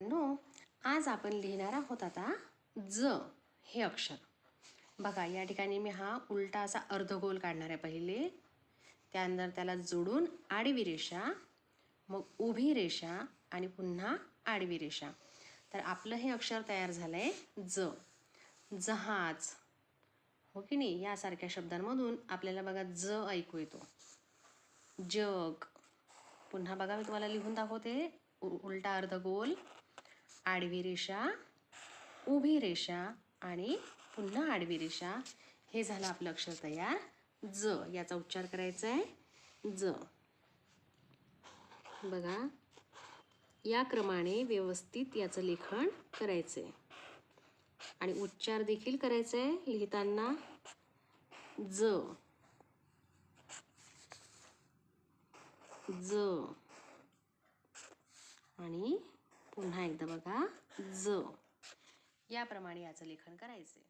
No आज आपण लिहिणार आहोत आता ज हे अक्षर. बघा या ठिकाणी मी हा उलटा असा अर्धगोल काढणार आहे पहिले. त्यानंतर त्याला जोडून आडवी रेषा मग उभी रेषा आणि पुन्हा आडवी रेषा. तर आपलं हे अक्षर तयार झालं आहे ज. जहाज. हो की नाही? यासारख्या शब्दांमधून आपल्याला बघा ज ऐकू येतो. जग. पुन्हा बघा मी तुम्हाला लिहून दाखवते. उ उलटा अर्धगोल. आडवी रेषा उभी रेषा आणि पुन्हा आडवी रेषा. हे झालं आपलं अक्षर तयार. ज याचा उच्चार करायचा आहे. ज. बघा. या क्रमाने व्यवस्थित याचं लेखन करायचं आहे आणि उच्चार देखील करायचा आहे लिहिताना. ज. ज. आणि पुन्हा एकदा बघा. ज. याप्रमाणे याचं लेखन करायचं आहे